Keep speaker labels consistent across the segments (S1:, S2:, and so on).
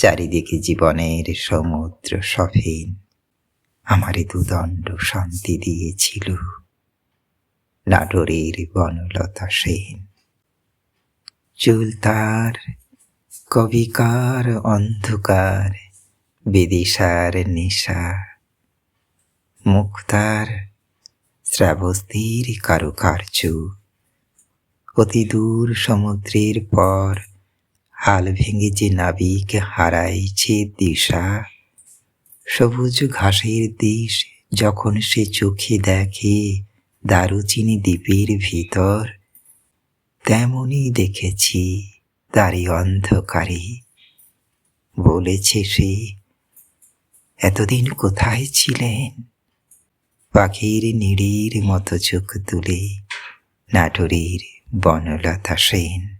S1: চারিদিকে জীবনের সমুদ্র সফেন। আমারে দুদণ্ড শান্তি দিয়েছিল। নাটোরের বনলতা সেন। চুল তার, কবিকার অন্ধকার বিদিশার নেশা। মুক্তার শ্রাবস্তির কারুকার্য। অতি দূর সমুদ্রের পর হাল ভেঙে যে নাবিক হারাইছে দিশা, সবুজ ঘাসের দেশ যখন সে চোখে দেখে দারুচিনি দ্বীপের ভিতর তেমনই দেখেছি তারই অন্ধকারে। বলেছে সে, এতদিন কোথায় ছিলেন? পাখির নিড়ির মতো চোখ তুলে নাটোরের বনলতা সেন।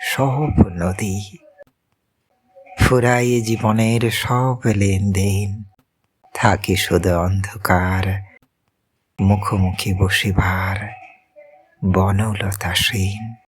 S1: সব নদী। ফুরায় জীবনের সব লেনদেন। থাকে শুধু অন্ধকার মুখোমুখি বসিবার বনলতা সেন।